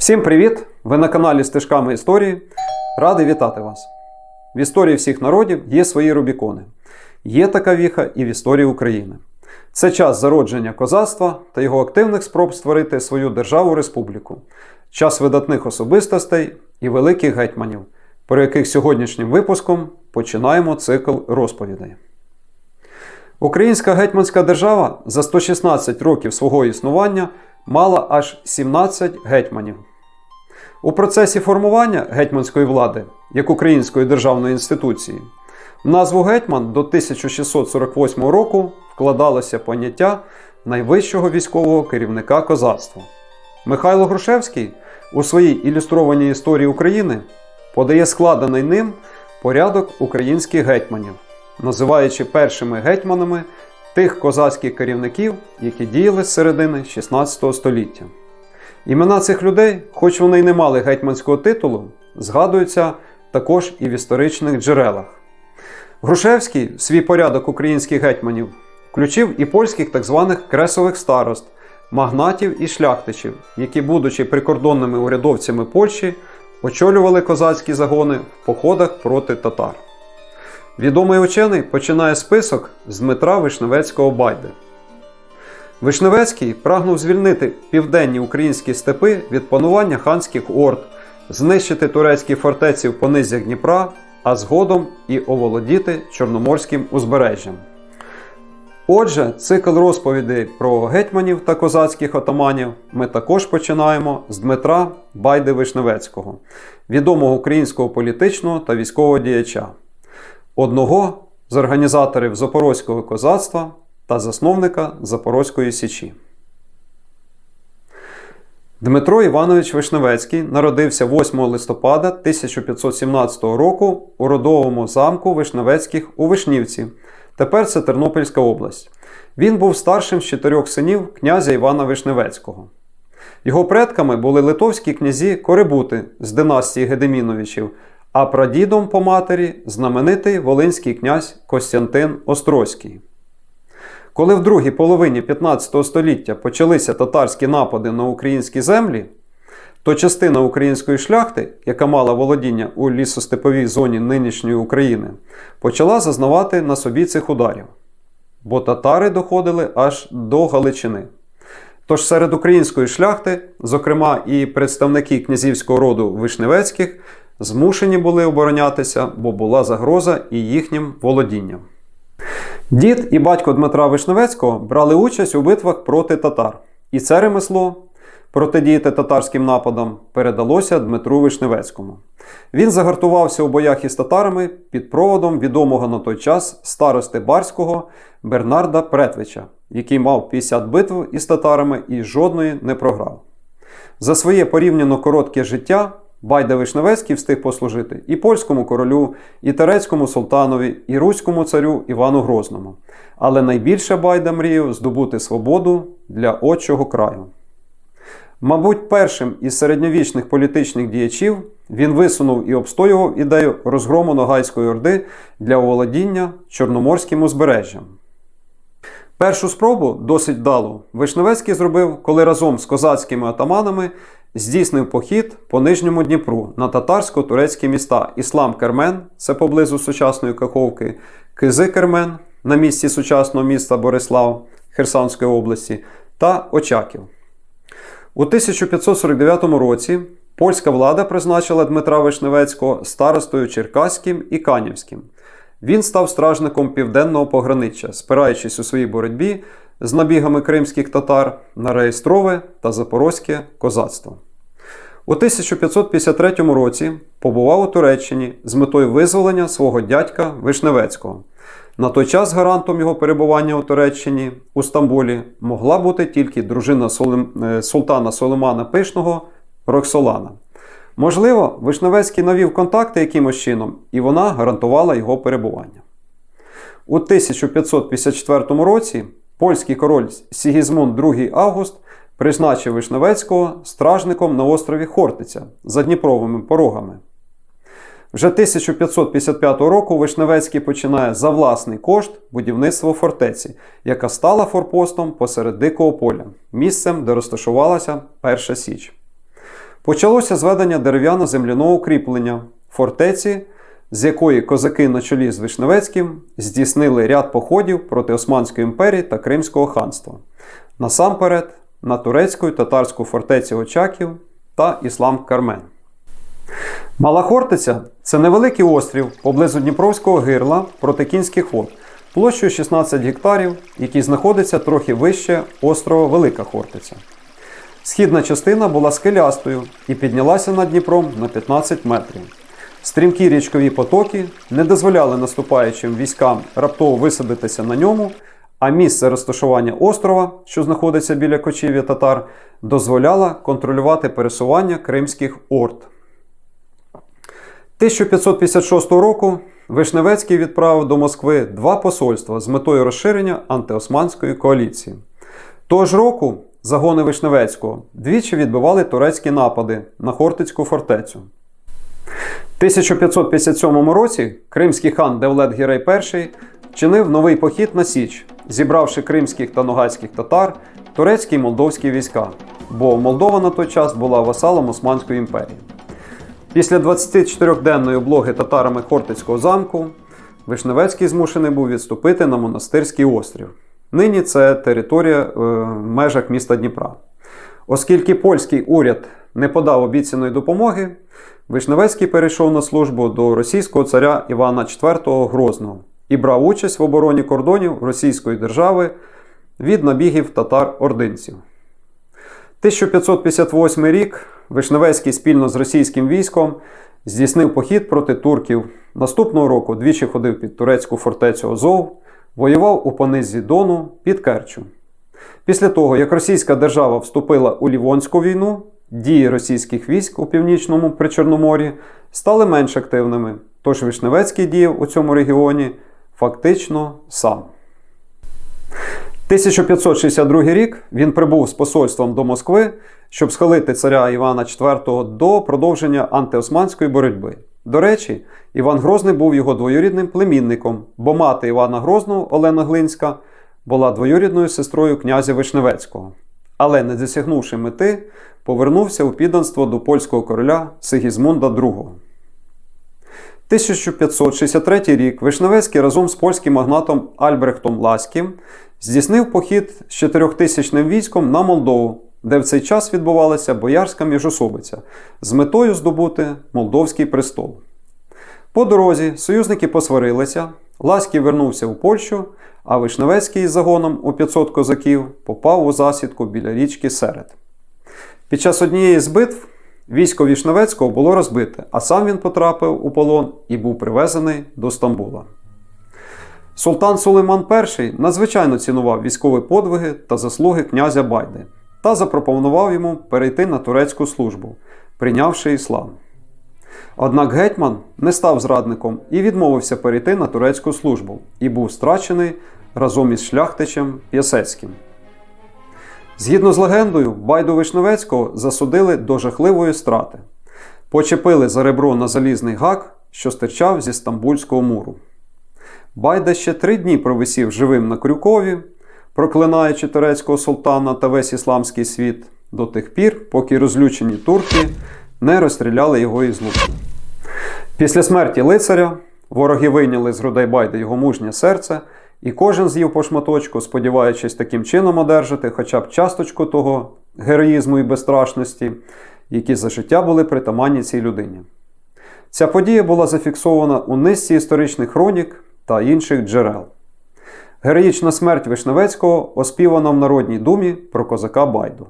Всім привіт! Ви на каналі Стежками історії. Радий вітати вас. В історії всіх народів є свої Рубікони. Є така віха і в історії України. Це час зародження козацтва та його активних спроб створити свою державу-республіку, час видатних особистостей і великих гетьманів, про яких сьогоднішнім випуском починаємо цикл розповідей. Українська гетьманська держава за 116 років свого існування мала аж 17 гетьманів. У процесі формування гетьманської влади як української державної інституції в назву гетьман до 1648 року вкладалося поняття найвищого військового керівника козацтва. Михайло Грушевський у своїй ілюстрованій історії України подає складений ним порядок українських гетьманів, називаючи першими гетьманами тих козацьких керівників, які діяли з середини 16 століття. Імена цих людей, хоч вони й не мали гетьманського титулу, згадуються також і в історичних джерелах. Грушевський в свій порядок українських гетьманів включив і польських так званих кресових старост, магнатів і шляхтичів, які, будучи прикордонними урядовцями Польщі, очолювали козацькі загони в походах проти татар. Відомий учений починає список з Дмитра Вишневецького Байди. Вишневецький прагнув звільнити південні українські степи від панування ханських орд, знищити турецькі фортеці в понизях Дніпра, а згодом і оволодіти Чорноморським узбережжям. Отже, цикл розповідей про гетьманів та козацьких отаманів ми також починаємо з Дмитра Байди Вишневецького, відомого українського політичного та військового діяча, одного з організаторів Запорозького козацтва та засновника Запорозької Січі. Дмитро Іванович Вишневецький народився 8 листопада 1517 року у родовому замку Вишневецьких у Вишнівці. Тепер це Тернопільська область. Він був старшим з чотирьох синів князя Івана Вишневецького. Його предками були литовські князі Корибути з династії Гедеміновичів, а прадідом по матері знаменитий волинський князь Костянтин Острозький. Коли в другій половині 15 століття почалися татарські напади на українські землі, то частина української шляхти, яка мала володіння у лісостеповій зоні нинішньої України, почала зазнавати на собі цих ударів, бо татари доходили аж до Галичини. Тож серед української шляхти, зокрема і представники князівського роду Вишневецьких, змушені були оборонятися, бо була загроза і їхнім володінням. Дід і батько Дмитра Вишневецького брали участь у битвах проти татар, і це ремесло протидіяти татарським нападам передалося Дмитру Вишневецькому. Він загартувався у боях із татарами під проводом відомого на той час старости Барського Бернарда Претвича, який мав 50 битв із татарами і жодної не програв. За своє порівняно коротке життя Байда Вишневецький встиг послужити і польському королю, і турецькому султанові, і руському царю Івану Грозному. Але найбільше Байда мріяв здобути свободу для отчого краю. Мабуть, першим із середньовічних політичних діячів він висунув і обстоював ідею розгрому Ногайської Орди для оволодіння Чорноморським узбережжям. Першу спробу, досить вдалу, Вишневецький зробив, коли разом з козацькими атаманами здійснив похід по Нижньому Дніпру на татарсько-турецькі міста Іслам Кермен, це поблизу сучасної Каховки, Кизи Кермен на місці сучасного міста Борислав Херсонської області та Очаків. У 1549 році польська влада призначила Дмитра Вишневецького старостою Черкаським і Канівським. Він став стражником південного пограниччя, спираючись у своїй боротьбі з набігами кримських татар на реєстрове та запорозьке козацтво. У 1553 році побував у Туреччині з метою визволення свого дядька Вишневецького. На той час гарантом його перебування у Туреччині у Стамбулі могла бути тільки дружина султана Солимана Пишного Роксолана. Можливо, Вишневецький навів контакти якимось чином, і вона гарантувала його перебування. У 1554 році польський король Сігізмунд II Август призначив Вишневецького стражником на острові Хортиця за Дніпровими порогами. Вже 1555 року Вишневецький починає за власний кошт будівництво фортеці, яка стала форпостом посеред Дикого поля, місцем, де розташувалася Перша Січ. Почалося зведення дерев'яно-земляного укріплення фортеці, з якої козаки на чолі з Вишневецьким здійснили ряд походів проти Османської імперії та Кримського ханства. Насамперед на турецьку і татарську фортеці Очаків та Іслам Кармен. Мала Хортиця це невеликий острів поблизу Дніпровського гирла проти кінських вод, площею 16 гектарів, який знаходиться трохи вище острова Велика Хортиця. Східна частина була скелястою і піднялася над Дніпром на 15 метрів. Стрімкі річкові потоки не дозволяли наступаючим військам раптово висадитися на ньому, а місце розташування острова, що знаходиться біля кочів'я татар, дозволяло контролювати пересування кримських орд. 1556 року Вишневецький відправив до Москви два посольства з метою розширення антиосманської коаліції. Того ж року загони Вишневецького двічі відбивали турецькі напади на Хортицьку фортецю. В 1557 році кримський хан Девлет Гірей І чинив новий похід на Січ, зібравши кримських та ногайських татар, турецькі й молдовські війська, бо Молдова на той час була васалом Османської імперії. Після 24-денної облоги татарами Хортицького замку Вишневецький змушений був відступити на монастирський острів. Нині це територія е, в межах міста Дніпра. Оскільки польський уряд не подав обіцяної допомоги, Вишневецький перейшов на службу до російського царя Івана IV Грозного і брав участь в обороні кордонів Російської держави від набігів татар-ординців. 1558 рік Вишневецький спільно з російським військом здійснив похід проти турків. Наступного року двічі ходив під турецьку фортецю Азов, воював у понизі Дону під Керчу. Після того, як Російська держава вступила у Лівонську війну, дії російських військ у північному Причорномор'ї стали менш активними, тож Вишневецький діяв у цьому регіоні фактично сам. 1562 рік він прибув з посольством до Москви, щоб схилити царя Івана IV до продовження антиосманської боротьби. До речі, Іван Грозний був його двоюрідним племінником, бо мати Івана Грозного Олена Глинська була двоюрідною сестрою князя Вишневецького. Але, не досягнувши мети, повернувся у підданство до польського короля Сигізмунда II. 1563 рік Вишневецький разом з польським магнатом Альбрехтом Лаським здійснив похід з чотирьохтисячним військом на Молдову, де в цей час відбувалася боярська міжособиця з метою здобути Молдовський престол. По дорозі союзники посварилися, Ласький вернувся у Польщу, а Вишневецький із загоном у 500 козаків попав у засідку біля річки Серед. Під час однієї з битв військо Вішневецького було розбите, а сам він потрапив у полон і був привезений до Стамбула. Султан Сулейман І надзвичайно цінував військові подвиги та заслуги князя Байди та запропонував йому перейти на турецьку службу, прийнявши іслам. Однак гетьман не став зрадником і відмовився перейти на турецьку службу і був страчений разом із шляхтичем П'ясецьким. Згідно з легендою, Байду Вишневецького засудили до жахливої страти, почепили за ребро на залізний гак, що стирчав зі Стамбульського муру. Байда ще три дні провисів живим на Крюкові, проклинаючи турецького султана та весь ісламський світ до тих пір, поки розлючені турки не розстріляли його із луку. Після смерті лицаря вороги вийняли з грудей Байда його мужнє серце, і кожен з'їв по шматочку, сподіваючись таким чином одержати хоча б часточку того героїзму і безстрашності, які за життя були притаманні цій людині. Ця подія була зафіксована у низці історичних хронік та інших джерел. Героїчна смерть Вишневецького оспівана в Народній думі про козака Байду.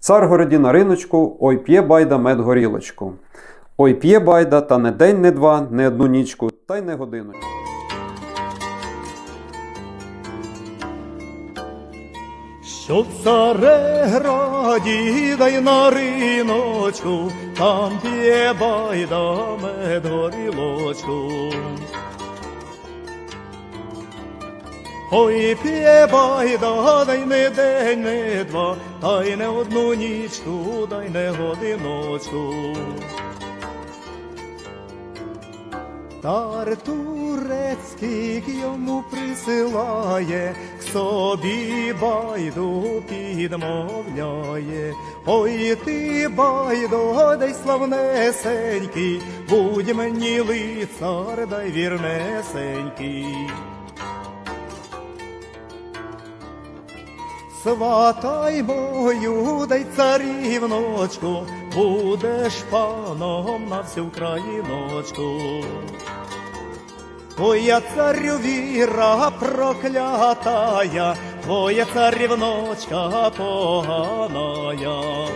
Цар городі на риночку, ой п'є байда мед горілочку. Ой п'є байда, та не день, не два, не одну нічку, та й не годиночку. Що в Цареграді, дай на риночку, там п'є байда мед горілочку. Ой, п'є байда, дай не день, не два, та й не одну нічку, дай не годиночку. Тар турецький йому присилає, к собі байду підмовляє. Ой ти байдо, дай славнесенький, будь мені лицар, дай вірнесенький. Сватай мою, дай царівночку, будеш паном на всю країночку. Твоя царю віра проклятая, твоя царівночка поганая.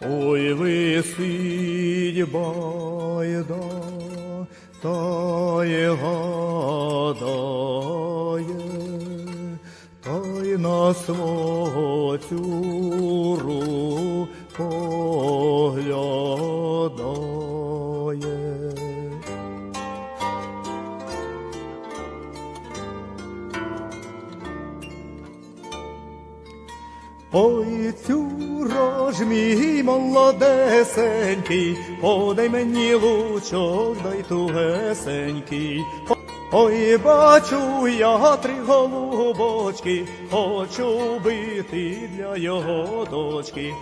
Ой, висить байда, та й гадає, та на свого цюру поглядає. Ой, цюро ж мій молодесенький, подай мені лучок, дай тугесенький. Ой, бачу я три голубочки, хочу бити для його дочки.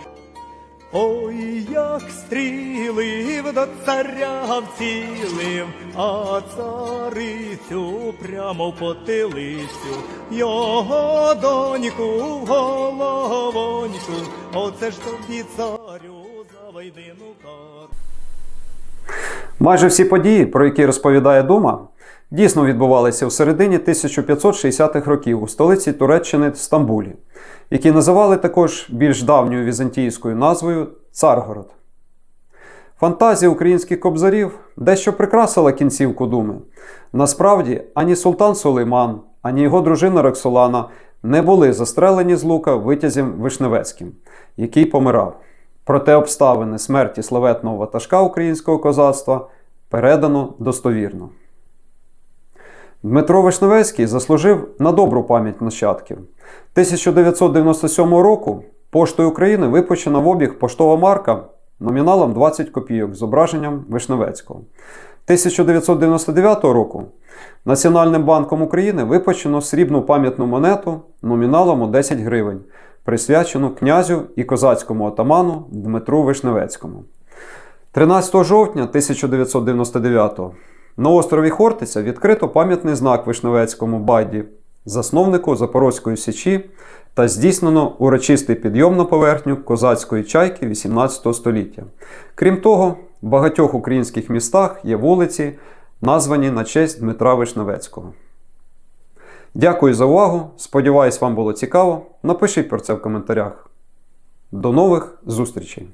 Ой, як стрілив до царя вцілив, а царицю прямо в потилицю, його доньку в головоньку, оце ж тобі царю за вайдину кару. Майже всі події, про які розповідає Дума, дійсно відбувалися в середині 1560-х років у столиці Туреччини Стамбулі, які називали також більш давньою візантійською назвою Царгород. Фантазія українських кобзарів дещо прикрасила кінцівку думи. Насправді, ані султан Сулейман, ані його дружина Роксолана не були застрелені з лука витязем Вишневецьким, який помирав. Проте обставини смерті славетного ватажка українського козацтва передано достовірно. Дмитро Вишневецький заслужив на добру пам'ять нащадків. 1997 року Поштою України випущена в обіг поштова марка номіналом 20 копійок з зображенням Вишневецького. 1999 року Національним банком України випущено срібну пам'ятну монету номіналом у 10 гривень, присвячену князю і козацькому отаману Дмитру Вишневецькому. 13 жовтня 1999 на острові Хортиця відкрито пам'ятний знак Вишневецькому Байді, засновнику Запорозької Січі, та здійснено урочистий підйом на поверхню козацької чайки 18 століття. Крім того, в багатьох українських містах є вулиці, названі на честь Дмитра Вишневецького. Дякую за увагу. Сподіваюсь, вам було цікаво. Напишіть про це в коментарях. До нових зустрічей!